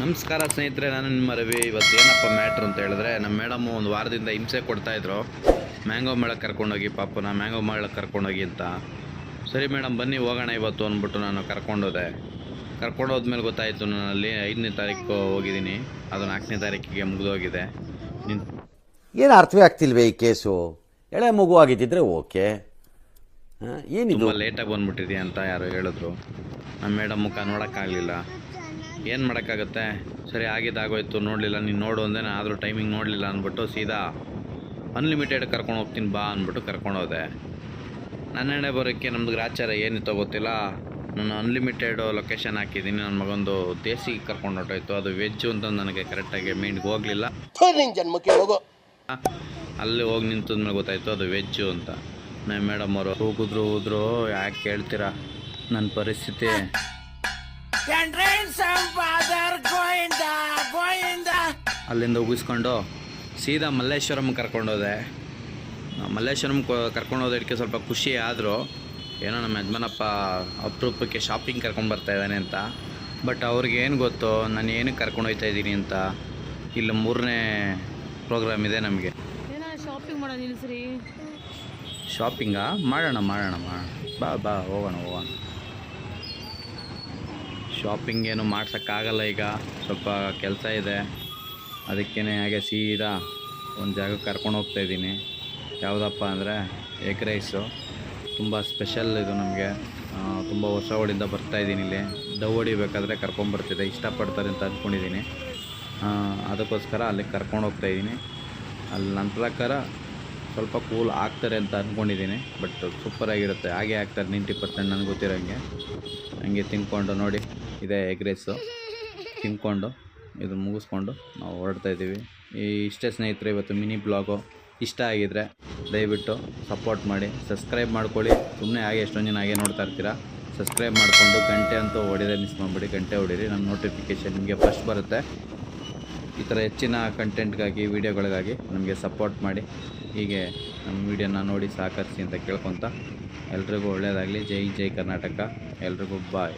ನಮಸ್ಕಾರ ಸ್ನೇಹಿತರೆ ನಾನು ನಿಮ್ಮ ರವಿ. ಇವತ್ತು ಏನಪ್ಪ ಮ್ಯಾಟ್ರ್ ಅಂತ ಹೇಳಿದ್ರೆ ನಮ್ಮ ಮೇಡಮು ಒಂದು ವಾರದಿಂದ ಹಿಂಸೆ ಕೊಡ್ತಾಯಿದ್ರು ಮ್ಯಾಂಗೋ ಮೇಳಕ್ಕೆ ಕರ್ಕೊಂಡೋಗಿ ಪಾಪನ ಮ್ಯಾಂಗೋ ಮೇಳಕ್ಕೆ ಕರ್ಕೊಂಡೋಗಿ ಅಂತ. ಸರಿ ಮೇಡಮ್ ಬನ್ನಿ ಹೋಗೋಣ ಇವತ್ತು ಅಂದ್ಬಿಟ್ಟು ನಾನು ಕರ್ಕೊಂಡೋದೆ. ಕರ್ಕೊಂಡು ಹೋದ್ಮೇಲೆ ಗೊತ್ತಾಯಿತು ನಾನಲ್ಲಿ ಐದನೇ ತಾರೀಕು ಹೋಗಿದ್ದೀನಿ. ಅದು ನಾಲ್ಕನೇ ತಾರೀಕಿಗೆ ಮುಗಿದೋಗಿದೆ. ನಿನ್ ಏನು ಅರ್ಥವೇ ಆಗ್ತಿಲ್ವೇ ಈ ಕೇಸು? ಎಳೆ ಮಗು ಆಗಿದ್ದಿದ್ರೆ ಓಕೆ. ಏನಿದು? ತುಂಬ ಲೇಟಾಗಿ ಬಂದ್ಬಿಟ್ಟಿದೆಯಾ ಅಂತ ಯಾರೋ ಹೇಳಿದ್ರು. ನಮ್ಮ ಮೇಡಮ್ ಮುಖ ನೋಡೋಕ್ಕಾಗಲಿಲ್ಲ. ಏನು ಮಾಡೋಕ್ಕಾಗತ್ತೆ? ಸರಿ ಆಗಿದ್ದಾಗೋಯ್ತು ನೋಡಲಿಲ್ಲ. ನೀನು ನೋಡು ಅಂದೆ ನಾನು ಆದರೂ ಟೈಮಿಂಗ್ ನೋಡಲಿಲ್ಲ ಅಂದ್ಬಿಟ್ಟು ಸೀದಾ ಅನ್ಲಿಮಿಟೆಡ್ ಕರ್ಕೊಂಡು ಹೋಗ್ತೀನಿ ಬಾ ಅಂದ್ಬಿಟ್ಟು ಕರ್ಕೊಂಡು ಹೋದೆ. ನನ್ನೆಡೆ ಬರೋಕ್ಕೆ ನಮ್ದು ಗ್ರಾಚಾರ ಏನಿತ್ತೋ ಗೊತ್ತಿಲ್ಲ. ನಾನು ಅನ್ಲಿಮಿಟೆಡ್ ಲೊಕೇಶನ್ ಹಾಕಿದ್ದೀನಿ. ನನ್ನ ಮಗೊಂದು ದೇಸಿ ಕರ್ಕೊಂಡು ಹೊರಟೋಯ್ತು. ಅದು ವೆಜ್ಜು ಅಂತ ನನಗೆ ಕರೆಕ್ಟಾಗಿ ಮೈಂಡ್ಗೆ ಹೋಗಲಿಲ್ಲ. ಜನ್ಮಕ್ಕೆ ಹೋಗು. ಅಲ್ಲಿ ಹೋಗಿ ನಿಂತದ್ಮೇಲೆ ಗೊತ್ತಾಯ್ತು ಅದು ವೆಜ್ಜು ಅಂತ. ಮೇಡಮ್ ಅವರು ಹೋಗಿದ್ರು ಹೋದ್ರು ಯಾಕೆ ಕೇಳ್ತೀರಾ? ನನ್ನ ಪರಿಸ್ಥಿತಿ. ಅಲ್ಲಿಂದ ಉಗಿಸ್ಕೊಂಡು ಸೀದಾ ಮಲ್ಲೇಶ್ವರಂ ಕರ್ಕೊಂಡೋದೆ. ಮಲ್ಲೇಶ್ವರಂ ಕರ್ಕೊಂಡು ಹೋದಕ್ಕೆ ಸ್ವಲ್ಪ ಖುಷಿ ಆದರೂ ಏನೋ ನಮ್ಮ ಯಜಮಾನಪ್ಪ ಅಪರೂಪಕ್ಕೆ ಶಾಪಿಂಗ್ ಕರ್ಕೊಂಡು ಬರ್ತಾ ಇದ್ದಾನೆ ಅಂತ. ಬಟ್ ಅವ್ರಿಗೆ ಏನು ಗೊತ್ತು ನಾನು ಏನಕ್ಕೆ ಕರ್ಕೊಂಡು ಹೋಗ್ತಾ ಇದ್ದೀನಿ ಅಂತ ಇಲ್ಲಿ ಮೂರನೇ ಪ್ರೋಗ್ರಾಮ್ ಇದೆ ನಮಗೆ. ಏನ ಶಾಪಿಂಗ್ ಮಾಡೋದು ಸರಿ ಶಾಪಿಂಗಾ ಮಾಡೋಣ ಮಾಡೋಣ ಮಾಡೋಣ. ಬಾ ಬಾ ಹೋಗೋಣ ಹೋಗೋಣ. ಶಾಪಿಂಗ್ ಏನು ಮಾಡ್ಸೋಕ್ಕಾಗಲ್ಲ ಈಗ. ಸ್ವಲ್ಪ ಕೆಲಸ ಇದೆ. ಅದಕ್ಕೇ ಹಾಗೆ ಸೀದಾ ಒಂದು ಜಾಗಕ್ಕೆ ಕರ್ಕೊಂಡು ಹೋಗ್ತಾ ಇದ್ದೀನಿ. ಯಾವುದಪ್ಪ ಅಂದರೆ ಎಗ್ ರೈಸು ತುಂಬ ಸ್ಪೆಷಲ್ ಇದು ನಮಗೆ. ತುಂಬ ವರ್ಷಗಳಿಂದ ಬರ್ತಾ ಇದ್ದೀನಿ ಇಲ್ಲಿ. ದವ್ ಹೊಡಿಬೇಕಾದ್ರೆ ಕರ್ಕೊಂಬರ್ತಿದ್ದೆ ಇಷ್ಟಪಡ್ತಾರೆ ಅಂತ ಅಂದ್ಕೊಂಡಿದ್ದೀನಿ. ಅದಕ್ಕೋಸ್ಕರ ಅಲ್ಲಿಗೆ ಕರ್ಕೊಂಡು ಹೋಗ್ತಾಯಿದ್ದೀನಿ ಅಲ್ಲಿ ನನ್ನ ಪ್ರಕಾರ ಸ್ವಲ್ಪ ಕೂಲ್ ಆಗ್ತಾರೆ ಅಂತ ಅಂದ್ಕೊಂಡಿದ್ದೀನಿ ಬಟ್ ಸೂಪರಾಗಿರುತ್ತೆ ಹಾಗೆ ಆಗ್ತಾರೆ ನೈಂಟಿ ಪರ್ಸೆಂಟ್ ನನಗೆ ಗೊತ್ತಿರೋಂಗೆ. ಹಂಗೆ ತಿನ್ಕೊಂಡು ನೋಡಿ, ಇದೇ ಎಗ್ ರೈಸು ತಿನ್ಕೊಂಡು, ಇದು ಮುಗಿಸ್ಕೊಂಡು ನಾವು ಹೊರಡ್ತಾ ಇದ್ದೀವಿ. ಈ ಇಷ್ಟೇ ಸ್ನೇಹಿತರೆ, ಇವತ್ತು ಮಿನಿ ಬ್ಲಾಗು ಇಷ್ಟ ಆಗಿದ್ರೆ ದಯವಿಟ್ಟು ಸಪೋರ್ಟ್ ಮಾಡಿ ಸಬ್ಸ್ಕ್ರೈಬ್ ಮಾಡ್ಕೊಳ್ಳಿ. ಸುಮ್ಮನೆ ಹಾಗೆ ಎಷ್ಟೊಂದು ಜನ ಹಾಗೆ ನೋಡ್ತಾ ಇರ್ತೀರಾ ಸಬ್ಸ್ಕ್ರೈಬ್ ಮಾಡಿಕೊಂಡು ಗಂಟೆ ಅಂತೂ ಹೊಡಿದೆ ಮಿಸ್ ಮಾಡಿಬಿಡಿ, ಗಂಟೆ ಹೊಡೀರಿ ನಮ್ಮ ನೋಟಿಫಿಕೇಷನ್ ನಿಮಗೆ ಫಸ್ಟ್ ಬರುತ್ತೆ. ಈ ಥರ ಹೆಚ್ಚಿನ ಕಂಟೆಂಟ್ಗಾಗಿ ವೀಡಿಯೋಗಳಿಗಾಗಿ ನಮಗೆ ಸಪೋರ್ಟ್ ಮಾಡಿ. ಹೀಗೆ ನಮ್ಮ ವೀಡಿಯೋನ ನೋಡಿ ಸಹಕರಿಸಿ ಅಂತ ಕೇಳ್ಕೊತ ಎಲ್ರಿಗೂ ಒಳ್ಳೆಯದಾಗಲಿ ಜೈ ಜೈ ಕರ್ನಾಟಕ. ಎಲ್ರಿಗೂ ಬಾಯ್.